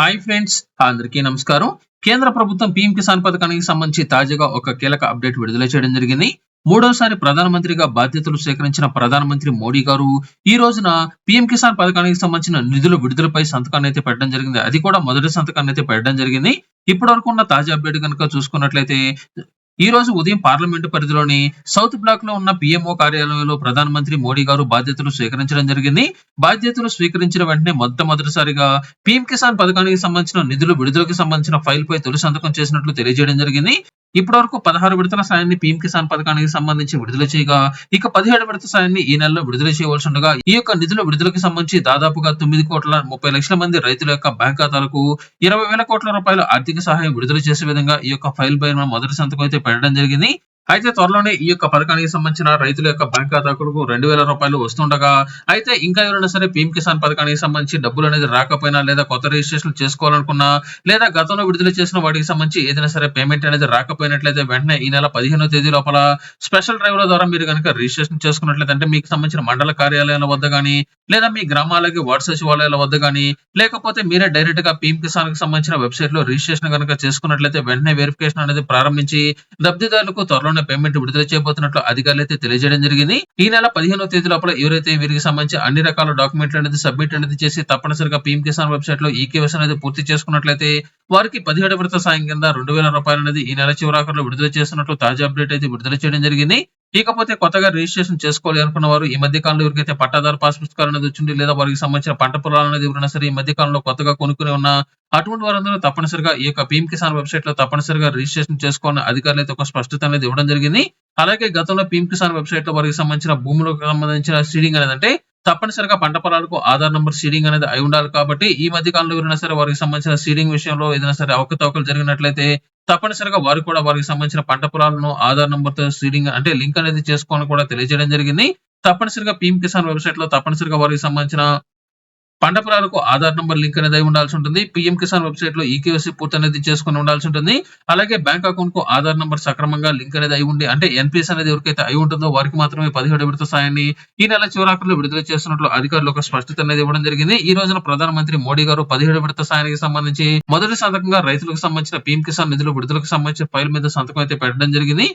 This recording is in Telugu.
హాయ్ ఫ్రెండ్స్ అందరికీ నమస్కారం. కేంద్ర ప్రభుత్వం పీఎం కిసాన్ పథకానికి సంబంధించి తాజాగా ఒక కీలక అప్డేట్ విడుదల చేయడం జరిగింది. మూడోసారి ప్రధానమంత్రిగా బాధ్యతలు స్వీకరించిన ప్రధానమంత్రి మోడీ గారు ఈ రోజున పీఎం కిసాన్ పథకానికి సంబంధించిన నిధుల విడుదలపై సంతకాన్ని అయితే పెట్టడం జరిగింది. అది కూడా మొదటి సంతకాన్ని అయితే పెట్టడం జరిగింది. ఇప్పటి వరకు ఉన్న తాజా అప్డేట్ కనుక చూసుకున్నట్లయితే ఈ రోజు ఉదయం పార్లమెంటు పరిధిలోని సౌత్ బ్లాక్లో ఉన్న పిఎంఓ కార్యాలయంలో ప్రధానమంత్రి మోడీ గారు బాధ్యతలు స్వీకరించడం జరిగింది. బాధ్యతలు స్వీకరించిన వెంటనే మొట్టమొదటిసారిగా పీఎం కిసాన్ పథకానికి సంబంధించిన నిధులు విడుదలకు సంబంధించిన ఫైల్ పై తొలి సంతకం చేసినట్లు తెలియజేయడం జరిగింది. ఇప్పటి వరకు పదహారు విడతల సాయాన్ని పీఎం కిసాన్ పథకానికి సంబంధించి విడుదల చేయగా ఇక పదిహేడు విడత సాయాన్ని ఈ నెలలో విడుదల చేయవలసి ఉండగా ఈ యొక్క నిధుల విడుదలకు సంబంధించి దాదాపుగా తొమ్మిది కోట్ల ముప్పై లక్షల మంది రైతుల యొక్క బ్యాంక్ ఖాతాలకు ఇరవై వేల కోట్ల రూపాయల ఆర్థిక సహాయం విడుదల చేసే విధంగా ఈ యొక్క ఫైల్ పైన మొదటి సంతకం అయితే పెట్టడం జరిగింది. అయితే త్వరలోనే ఈ యొక్క పథకానికి సంబంధించిన రైతుల యొక్క బ్యాంక్ ఖాతాకులకు రెండు వేల రూపాయలు వస్తుండగా అయితే ఇంకా ఎవరైనా సరే పీఎం కిసాన్ పథకానికి సంబంధించి డబ్బులు అనేది రాకపోయినా లేదా కొత్త రిజిస్ట్రేషన్ చేసుకోవాలనుకున్నా లేదా గతంలో విడుదల చేసిన వాటికి సంబంధించి ఏదైనా సరే పేమెంట్ అనేది రాకపోయినట్లయితే వెంటనే ఈ నెల పదిహేనో తేదీ లోపల స్పెషల్ డ్రైవ్ల ద్వారా మీరు కనుక రిజిస్ట్రేషన్ చేసుకున్నట్లయితే అంటే మీకు సంబంధించిన మండల కార్యాలయాల వద్ద కానీ లేదా మీ గ్రామాలకి వార్డు సచివాలయాల వద్ద కానీ లేకపోతే మీరే డైరెక్ట్గా పీఎం కిసాన్కి సంబంధించిన వెబ్సైట్లో రిజిస్ట్రేషన్ కనుక చేసుకున్నట్లయితే వెంటనే వెరిఫికేషన్ అనేది ప్రారంభించి లబ్ధిదారులకు త్వరలో త్వరలోనే పేమెంట్ విడుదల చేయబోతున్నట్లు అధికారులు అయితే తెలియజేయడం జరిగింది. ఈ నెల పదిహేనో తేదీ లోపల ఎవరైతే వీరికి సంబంధించి అన్ని రకాల డాక్యుమెంట్లు అనేది సబ్మిట్ అనేది చేసి తప్పనిసరిగా పీఎం కిసాన్ వెబ్సైట్లో ఈ కేవైసీ అనేది పూర్తి చేసుకున్నట్లయితే వారికి పదిహేడు విడత సాయం కింద రెండు వేల రూపాయలు అనేది ఈ నెల చివరాఖరులో విడుదల చేస్తున్నట్లు తాజా అప్డేట్ అయితే విడుదల చేయడం జరిగింది. ఇకపోతే కొత్తగా రిజిస్ట్రేషన్ చేసుకోవాలి అనుకున్న వారు ఈ మధ్య కాలంలో ఎవరికైతే పట్టాదారు పాస్ పుస్తకాలు అనేది వచ్చింది లేదా వారికి సంబంధించిన పంట పొలాలు అనేది ఎవరైనా సరే ఈ మధ్య కాలంలో కొత్తగా కొనుక్కుని ఉన్న అటువంటి వారందరూ తప్పనిసరిగా ఈ యొక్క పీఎం కిసాన్ వెబ్సైట్లో తప్పనిసరిగా రిజిస్ట్రేషన్ చేసుకోవాలని అధికారులు అయితే ఒక స్పష్టత అనేది ఇవ్వడం జరిగింది. అలాగే గతంలో పీఎం కిసాన్ వెబ్సైట్లో వారికి సంబంధించిన భూములకు సంబంధించిన సీడింగ్ అనేది అంటే తప్పనిసరిగా పంట పొలాలకు ఆధార్ నంబర్ సీడింగ్ అనేది అయి ఉండాలి కాబట్టి ఈ మధ్య కాలంలో ఎవరైనా సరే వారికి సంబంధించిన సీడింగ్ విషయంలో ఏదైనా సరే అవకతవకలు జరిగినట్లయితే తప్పనిసరిగా వారు కూడా వారికి సంబంధించిన పంట పొలాలను ఆధార్ నంబర్తో సీడింగ్ అంటే లింక్ అనేది చేసుకోవాలని కూడా తెలియజేయడం జరిగింది. తప్పనిసరిగా పీఎం కిసాన్ వెబ్సైట్లో తప్పనిసరిగా వారికి సంబంధించిన పంట పొలాలకు ఆధార్ నంబర్ లింక్ అనేది అయి ఉండాల్సి ఉంటుంది. పీఎం కిసాన్ వెబ్సైట్లో ఈకేవైసీ పూర్తి అనేది చేసుకుని ఉండాల్సి ఉంటుంది. అలాగే బ్యాంక్ అకౌంట్కు ఆధార్ నంబర్ సక్రమంగా లింక్ అనేది అయి ఉండి అంటే ఎన్పిఎస్ అనేది ఎవరికైతే అయి ఉంటుందో వారికి మాత్రమే పదిహేడు విడత సాయాన్ని ఈ నెల చివరాకుల్లో విడుదల చేస్తున్నట్లు అధికారులు ఒక స్పష్టత అనేది ఇవ్వడం జరిగింది. ఈ రోజున ప్రధానమంత్రి మోడీ గారు పదిహేడు విడత సాయానికి సంబంధించి మొదటి సంతకంగా రైతులకు సంబంధించిన పీఎం కిసాన్ నిధులు విడుదలకు సంబంధించిన ఫైల్ మీద సంతకం అయితే పెట్టడం జరిగింది.